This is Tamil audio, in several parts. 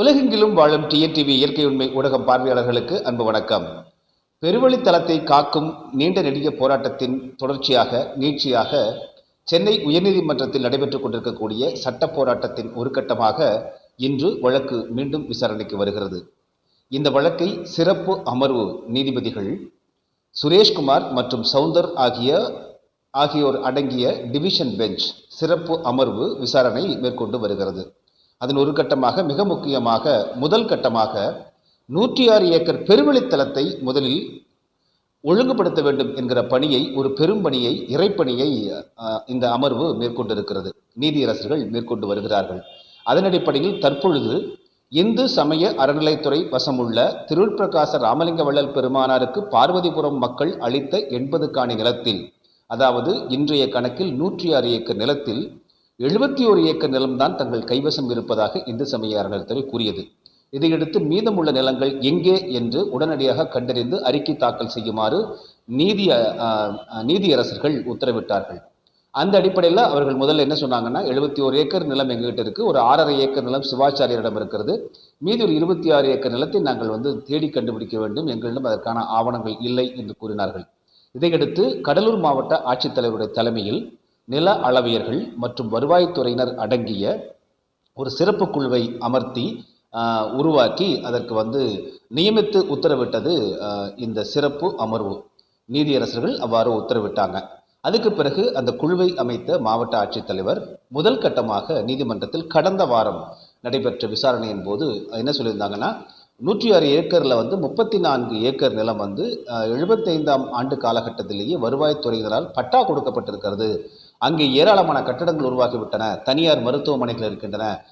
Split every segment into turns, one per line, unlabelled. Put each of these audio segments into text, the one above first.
உலகெங்கிலும் வாழும் டிஎன்டிவி இயற்கை உண்மை ஊடகம் பார்வையாளர்களுக்கு அன்பு வணக்கம். பெருவழித்தலத்தை காக்கும் நீண்ட நெடிய போராட்டத்தின் தொடர்ச்சியாக நீட்சியாக சென்னை உயர்நீதிமன்றத்தில் நடைபெற்றுக் கொண்டிருக்கக்கூடிய சட்ட போராட்டத்தின் ஒரு கட்டமாக இன்று வழக்கு மீண்டும் விசாரணைக்கு வருகிறது. இந்த வழக்கை சிறப்பு அமர்வு நீதிபதிகள் சுரேஷ்குமார் மற்றும் சவுந்தர் ஆகிய ஆகியோர் அடங்கிய டிவிஷன் பெஞ்ச் சிறப்பு அமர்வு விசாரணை மேற்கொண்டு வருகிறது. அதன் ஒரு கட்டமாக மிக முக்கியமாக முதல் கட்டமாக நூற்றி ஆறு ஏக்கர் பெருவெளித்தலத்தை முதலில் ஒழுங்குபடுத்த வேண்டும் என்கிற பணியை ஒரு பெரும் பணியை இறைப்பணியை இந்த அமர்வு மேற்கொண்டிருக்கிறது. நீதியரசர்கள் மேற்கொண்டு வருகிறார்கள். அதன் அடிப்படையில் தற்பொழுது இந்து சமய அறநிலைத்துறை வசமுள்ள திருவிற்பிரகாச ராமலிங்க வள்ளல் பெருமானாருக்கு பார்வதிபுரம் மக்கள் அளித்த எண்பது காணி நிலத்தில் அதாவது இன்றைய கணக்கில் நூற்றி ஆறு ஏக்கர் நிலத்தில் எழுபத்தி ஒரு ஏக்கர் நிலம்தான் தங்கள் கைவசம் இருப்பதாக இந்து சமய அறநிலையத்துறை கூறியது. இதையடுத்து மீதமுள்ள நிலங்கள் எங்கே என்று உடனடியாக கண்டறிந்து அறிக்கை தாக்கல் செய்யுமாறு நீதி நீதியரசர்கள் உத்தரவிட்டார்கள். அந்த அடிப்படையில் அவர்கள் முதல்ல என்ன சொன்னாங்கன்னா எழுபத்தி ஒரு ஏக்கர் நிலம் எங்ககிட்ட இருக்குது ஒரு ஆறரை ஏக்கர் நிலம் சிவாச்சாரியரிடம் இருக்கிறது. மீதி ஒரு இருபத்தி ஆறு ஏக்கர் நிலத்தை நாங்கள் வந்து தேடி கண்டுபிடிக்க வேண்டும் எங்களிடம் அதற்கான ஆவணங்கள் இல்லை என்று கூறினார்கள். இதையடுத்து கடலூர் மாவட்ட ஆட்சித்தலைவருடைய தலைமையில் நில அளவியர்கள் மற்றும் வருவாய்த்துறையினர் அடங்கிய ஒரு சிறப்பு குழுவை அமர்த்தி உருவாக்கி அதற்கு வந்து நியமித்து உத்தரவிட்டது இந்த சிறப்பு அமர்வு. நீதியரசர்கள் அவ்வாறு உத்தரவிட்டாங்க. அதுக்கு பிறகு அந்த குழுவை அமைத்த மாவட்ட ஆட்சித்தலைவர் முதல் கட்டமாக நீதிமன்றத்தில் கடந்த வாரம் நடைபெற்ற விசாரணையின் போது என்ன சொல்லியிருந்தாங்கன்னா நூற்றி ஆறு ஏக்கரில் வந்து முப்பத்தி நான்கு ஏக்கர் நிலம் வந்து எழுபத்தைந்தாம் ஆண்டு காலகட்டத்திலேயே வருவாய்த்துறையினரால் பட்டா கொடுக்கப்பட்டிருக்கிறது. அங்கே ஏராளமான கட்டடங்கள் உருவாகிவிட்டன. தனியார் மருத்துவமனைகள் இருக்கின்றன.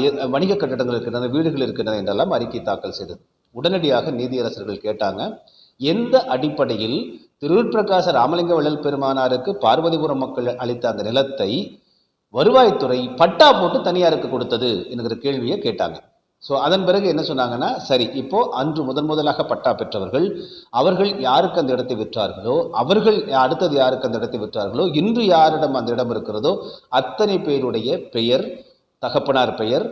எ- வணிக கட்டடங்கள் இருக்கின்றன வீடுகள் இருக்கின்றன என்றெல்லாம் அறிக்கை தாக்கல் செய்தது. உடனடியாக நீதியரசர்கள் கேட்டாங்க. எந்த அடிப்படையில் திருவிற்பிரகாச ராமலிங்க வள்ளல் பெருமானாருக்கு பார்வதிபுரம் மக்கள் அளித்த அந்த நிலத்தை வருவாய்த்துறை பட்டா போட்டு தனியாருக்கு கொடுத்தது என்கிற கேள்வியை கேட்டாங்க. ஸோ அதன் பிறகு என்ன சொன்னாங்கன்னா சரி இப்போ அன்று முதன் முதலாக பட்டா பெற்றவர்கள் அவர்கள் யாருக்கு அந்த இடத்தை விற்றார்களோ அவர்கள் அடுத்தது யாருக்கு அந்த இடத்தை விற்றார்களோ இன்று யாரிடம் அந்த இடம் இருக்கிறதோ அத்தனை பேருடைய பெயர் தகப்பனார் பெயர்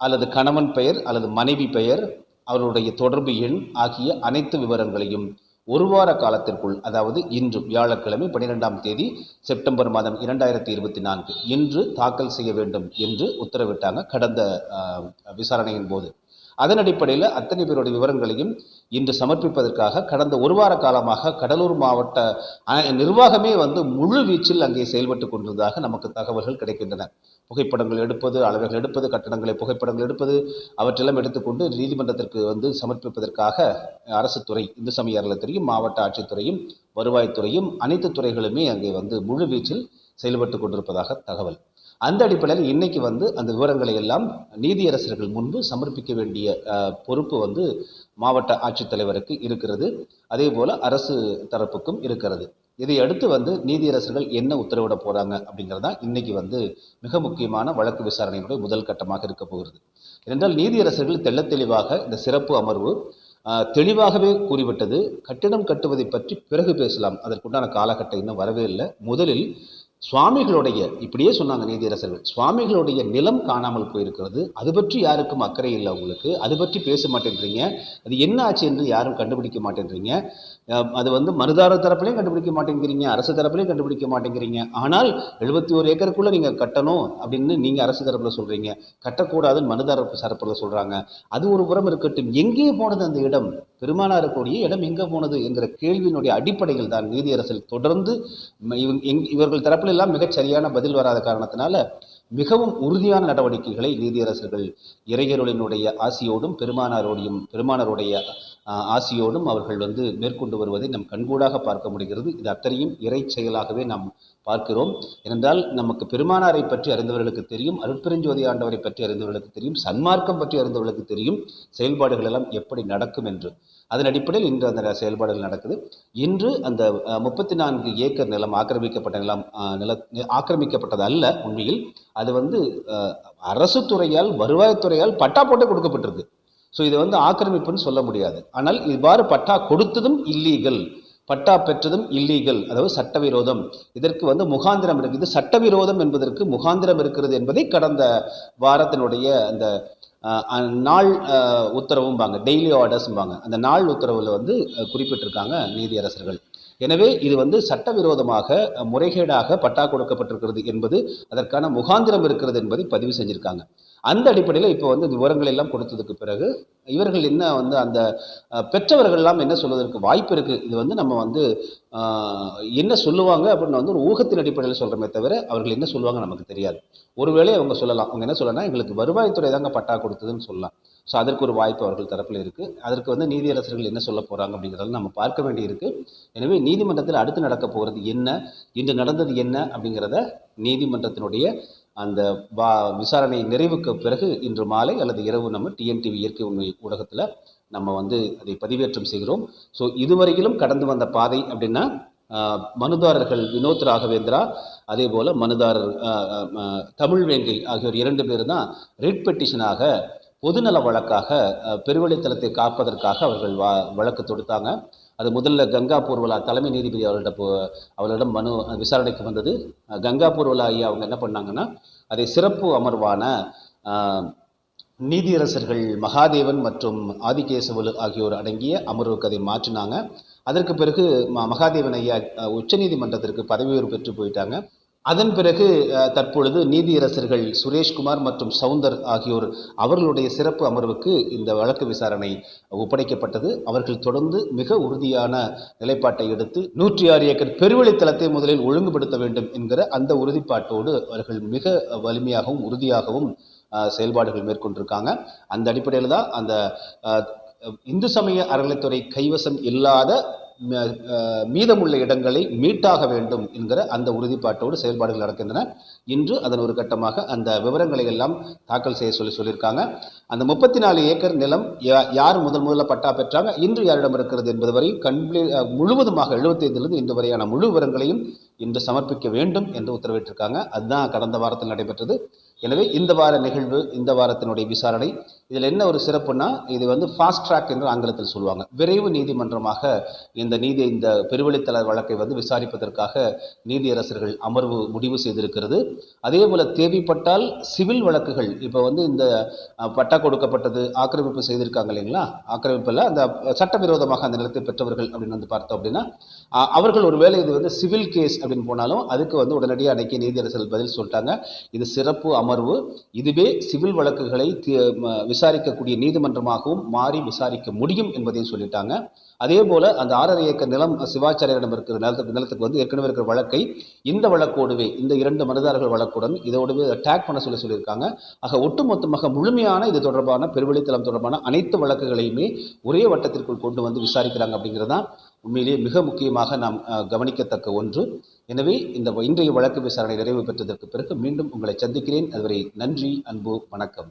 அல்லது கணவன் பெயர் அல்லது மனைவி பெயர் அவருடைய தொடர்பு எண் ஆகிய அனைத்து விவரங்களையும் ஒரு வார காலத்திற்குள் அதாவது இன்று வியாழக்கிழமை பன்னிரெண்டாம் தேதி செப்டம்பர் மாதம் இரண்டாயிரத்தி இருபத்தி நான்கு இன்று தாக்கல் செய்ய வேண்டும் என்று உத்தரவிட்டாங்க கடந்த விசாரணையின் போது. அதன் அடிப்படையில் அத்தனை பேருடைய விவரங்களையும் இன்று சமர்ப்பிப்பதற்காக கடந்த ஒரு வார காலமாக கடலூர் மாவட்ட நிர்வாகமே வந்து முழு வீச்சில் அங்கே செயல்பட்டு கொண்டிருந்ததாக நமக்கு தகவல்கள் கிடைக்கின்றன. புகைப்படங்கள் எடுப்பது அளவைகள் எடுப்பது கட்டடங்களை புகைப்படங்கள் எடுப்பது அவற்றெல்லாம் எடுத்துக்கொண்டு நீதிமன்றத்திற்கு வந்து சமர்ப்பிப்பதற்காக அரசு துறை இந்து சமய அறநிலையத்துறையும் மாவட்ட ஆட்சித்துறையும் வருவாய்த்துறையும் அனைத்து துறைகளுமே அங்கே வந்து முழு வீச்சில் செயல்பட்டு கொண்டிருப்பதாக தகவல். அந்த அடிப்படையில் இன்னைக்கு வந்து அந்த விவரங்களை எல்லாம் நீதியரசர்கள் முன்பு சமர்ப்பிக்க வேண்டிய பொறுப்பு வந்து மாவட்ட ஆட்சித்தலைவருக்கு இருக்கிறது. அதே போல் அரசு தரப்புக்கும் இருக்கிறது. இதை அடுத்து வந்து நீதியரசர்கள் என்ன உத்தரவிட அப்படிங்கிறது அப்படிங்கிறதா இன்னைக்கு வந்து மிக முக்கியமான வழக்கு விசாரணையினுடைய முதல் கட்டமாக இருக்க போகிறது. ஏனென்றால் நீதியரசர்கள் தெள்ளத் தெளிவாக இந்த சிறப்பு அமர்வு தெளிவாகவே கூறிவிட்டது. கட்டிடம் கட்டுவதை பற்றி பிறகு பேசலாம். அதற்குண்டான காலகட்டம் இன்னும் வரவே இல்லை. முதலில் சுவாமிகளுடைய இப்படியே சொன்னாங்க நீதியரசர்கள் சுவாமிகளுடைய நிலம் காணாமல் போயிருக்கிறது அது பற்றி யாருக்கும் அக்கறை இல்லை உங்களுக்கு அது பற்றி பேச மாட்டேன்றீங்க அது என்ன ஆச்சு என்று யாரும் கண்டுபிடிக்க மாட்டேன்றீங்க அது வந்து மனுதார தரப்புலையும் கண்டுபிடிக்க மாட்டேங்கிறீங்க அரசு தரப்புலையும் கண்டுபிடிக்க மாட்டேங்கிறீங்க. ஆனால் எழுபத்தி ஒரு ஏக்கருக்குள்ளே நீங்கள் கட்டணும் அப்படின்னு நீங்கள் அரசு தரப்பில் சொல்கிறீங்க கட்டக்கூடாதுன்னு மனுதார தரப்பில் சொல்கிறாங்க அது ஒரு புறம் இருக்கட்டும். எங்கே போனது அந்த இடம்? பெருமானாருக்குரிய இடம் எங்கே போனது என்கிற கேள்வியினுடைய அடிப்படையில் தான் நீதியரசில் தொடர்ந்து எங்- இவர்கள் தரப்பில் எல்லாம் மிகச் சரியான பதில் வராத காரணத்தினால மிகவும் உறுதியான நடவடிக்கைகளை நீதியரசர்கள் இறையருளினுடைய ஆசியோடும் பெருமானாரோடையும் பெருமானாருடைய ஆசியோடும் அவர்கள் வந்து மேற்கொண்டு வருவதை நம் கண்கூடாக பார்க்க முடிகிறது. இது அத்தனையும் இறை செயலாகவே நாம் பார்க்கிறோம். ஏனென்றால் நமக்கு பெருமானாரை பற்றி அறிந்தவர்களுக்கு தெரியும் அருட்பெருஞ்சோதி ஆண்டவரை பற்றி அறிந்தவர்களுக்கு தெரியும் சன்மார்க்கம் பற்றி அறிந்தவர்களுக்கு தெரியும் செயல்பாடுகள் எல்லாம் எப்படி நடக்கும் என்று. அதன் அடிப்படையில் இன்று அந்த செயல்பாடுகள் நடக்குது. இன்று அந்த முப்பத்தி நான்கு ஏக்கர் நிலம் ஆக்கிரமிக்கப்பட்ட நிலம் நில ஆக்கிரமிக்கப்பட்டது அல்ல உண்மையில். அது வந்து அரசு துறையால் வருவாய்த்துறையால் பட்டா போட்டு கொடுக்கப்பட்டிருக்கு. ஸோ இதை வந்து ஆக்கிரமிப்புன்னு சொல்ல முடியாது. ஆனால் இவ்வாறு பட்டா கொடுத்ததும் இல்லீகல். பட்டா பெற்றதும் இல்லீகல். அதாவது சட்டவிரோதம். இதற்கு வந்து முகாந்திரம் இருக்குது சட்டவிரோதம் என்பதற்கு முகாந்திரம் இருக்கிறது என்பதை கடந்த வாரத்தினுடைய அந்த நாள் உத்தரவும்பாங்க. டெய்லி ஆர்டர்ஸ்ம்பாங்க அந்த நாள் உத்தரவில் வந்து குறிப்பிட்டிருக்காங்க நீதியரசர்கள். எனவே இது வந்து சட்டவிரோதமாக முறைகேடாக பட்டா கொடுக்கப்பட்டிருக்கிறது என்பது அதற்கான முகாந்திரம் இருக்கிறது என்பதை பதிவு செஞ்சிருக்காங்க. அந்த அடிப்படையில் இப்போ வந்து விவரங்கள் எல்லாம் கொடுத்ததுக்கு பிறகு இவர்கள் என்ன வந்து அந்த பெற்றவர்கள்லாம் என்ன சொல்வதற்கு வாய்ப்பு இருக்குது இது வந்து நம்ம வந்து என்ன சொல்லுவாங்க அப்படின்னு வந்து ஒரு ஊகத்தின் அடிப்படையில் சொல்கிறமே தவிர அவர்கள் என்ன சொல்லுவாங்க நமக்கு தெரியாது. ஒருவேளை அவங்க சொல்லலாம். அவங்க என்ன சொல்லலாம் எங்களுக்கு வருவாய்த்துறை தாங்க பட்டா கொடுத்ததுன்னு சொல்லலாம். ஸோ அதற்கு ஒரு வாய்ப்பு அவர்கள் தரப்பில் இருக்குது அதற்கு வந்து நீதியரசர்கள் என்ன சொல்ல போகிறாங்க அப்படிங்கிறத நம்ம பார்க்க வேண்டியிருக்கு. எனவே நீதிமன்றத்தில் அடுத்து நடக்க போகிறது என்ன? இன்று நடந்தது என்ன? அப்படிங்கிறத நீதிமன்றத்தினுடைய அந்த வா விசாரணை நிறைவுக்கு பிறகு இன்று மாலை அல்லது இரவு நம்ம டிஎன்டிவி இயற்கை உண்மை ஊடகத்தில் நம்ம வந்து அதை பதிவேற்றம் செய்கிறோம். ஸோ இதுவரையிலும் கடந்து வந்த பாதை அப்படின்னா மனுதாரர்கள் வினோத் ராகவேந்திரா அதே போல் மனுதாரர் தமிழ்வேங்கை ஆகியோர் இரண்டு பேர் தான் ரிட் பெட்டிஷனாக பொதுநல வழக்காக பெருவழித்தலத்தை காப்பதற்காக அவர்கள் வா வழக்கு தொடுத்தாங்க. அது முதல்ல கங்கா பூர்வலா தலைமை நீதிபதி அவர்கிட்ட போ அவர்களிடம் மனு விசாரணைக்கு வந்தது. கங்கா பூர்வலா ஐயா அவங்க என்ன பண்ணாங்கன்னா அதை சிறப்பு அமர்வான நீதியரசர்கள் மகாதேவன் மற்றும் ஆதிகேசவலு ஆகியோர் அடங்கிய அமர்வுக்கு அதை மாற்றினாங்க. அதற்கு பிறகு மகாதேவன் ஐயா உச்சநீதிமன்றத்திற்கு பதவி உயர்வு பெற்று போயிட்டாங்க. அதன் பிறகு தற்பொழுது நீதியரசர்கள் சுரேஷ்குமார் மற்றும் சவுந்தர் ஆகியோர் அவர்களுடைய சிறப்பு அமர்வுக்கு இந்த வழக்கு விசாரணை ஒப்படைக்கப்பட்டது. அவர்கள் தொடர்ந்து மிக உறுதியான நிலைப்பாட்டை எடுத்து நூற்றி ஆறு ஏக்கர் பெருவெளித்தளத்தை முதலில் ஒழுங்குபடுத்த வேண்டும் என்கிற அந்த உறுதிப்பாட்டோடு அவர்கள் மிக வலிமையாகவும் உறுதியாகவும் செயல்பாடுகள் மேற்கொண்டிருக்காங்க. அந்த அடிப்படையில் தான் அந்த இந்து சமய அறநிலைத்துறை கைவசம் இல்லாத மீதமுள்ள இடங்களை மீட்டாக வேண்டும் என்கிற அந்த உறுதிப்பாட்டோடு செயல்பாடுகள் நடக்கின்றன. இன்று அதன் ஒரு கட்டமாக அந்த விவரங்களை எல்லாம் தாக்கல் செய்ய சொல்லி சொல்லியிருக்காங்க. அந்த முப்பத்தி நாலு ஏக்கர் நிலம் யா- யார் முதல் முதல்ல பட்டா பெற்றாங்க? இன்று யாரிடம் இருக்கிறது என்பது வரை கம்ப்ளீ முழுவதுமாக எழுபத்தைந்திலிருந்து இன்று வரையான முழு விவரங்களையும் இன்று சமர்ப்பிக்க வேண்டும் என்று உத்தரவிட்டிருக்காங்க. அதுதான் கடந்த வாரத்தில் நடைபெற்றது. எனவே இந்த வார நிகழ்வு இந்த வாரத்தினுடைய விசாரணை இதில் என்ன ஒரு சிறப்புனா இது வந்து ஃபாஸ்ட் ட்ராக் என்று ஆங்கிலத்தில் சொல்லுவாங்க. விரைவு நீதிமன்றமாக இந்த நீதி இந்த பெருவழித்தல வழக்கை வந்து விசாரிப்பதற்காக நீதியரசர்கள் அமர்வு முடிவு செய்திருக்கிறது. அதே போல் தேவைப்பட்டால் சிவில் வழக்குகள் இப்போ வந்து இந்த பட்டா கொடுக்கப்பட்டது ஆக்கிரமிப்பு செய்திருக்காங்க இல்லைங்களா? ஆக்கிரமிப்பில் அந்த சட்டவிரோதமாக அந்த நிலத்தை பெற்றவர்கள் அப்படின்னு வந்து பார்த்தோம் அப்படின்னா அவர்கள் ஒருவேளை இது வந்து சிவில் கேஸ் அப்படின்னு போனாலும் அதுக்கு வந்து உடனடியாக அன்னைக்கு நீதியரசர்கள் பதில் சொல்லிட்டாங்க. இது சிறப்பு அமர்வு. இதுவே சிவில் வழக்குகளை விசாரிக்கக்கூடிய நீதிமன்றமாகவும் மாறி விசாரிக்க முடியும் என்பதையும் சொல்லிட்டாங்க. அதே போல அந்த ஆறரை ஏக்கர் நிலம் சிவாச்சாரியரிடம் இருக்கிற நிலத்துக்கு நிலத்துக்கு வந்து ஏற்கனவே இருக்கிற வழக்கை இந்த வழக்கோடுவே இந்த இரண்டு மனிதர்கள் வழக்குடன் இதோடவே அட்டாக் பண்ண சொல்லி சொல்லியிருக்காங்க. ஆக ஒட்டுமொத்தமாக முழுமையான இது தொடர்பான பெருவெளித்தளம் தொடர்பான அனைத்து வழக்குகளையுமே ஒரே வட்டத்திற்குள் கொண்டு வந்து விசாரிக்கிறாங்க அப்படிங்கிறது தான் உண்மையிலேயே மிக முக்கியமாக நாம் கவனிக்கத்தக்க ஒன்று. எனவே இந்த இன்றைய வழக்கு விசாரணை நிறைவு பெற்றதற்கு பிறகு மீண்டும் உங்களை சந்திக்கிறேன். அதுவரை நன்றி அன்பு வணக்கம்.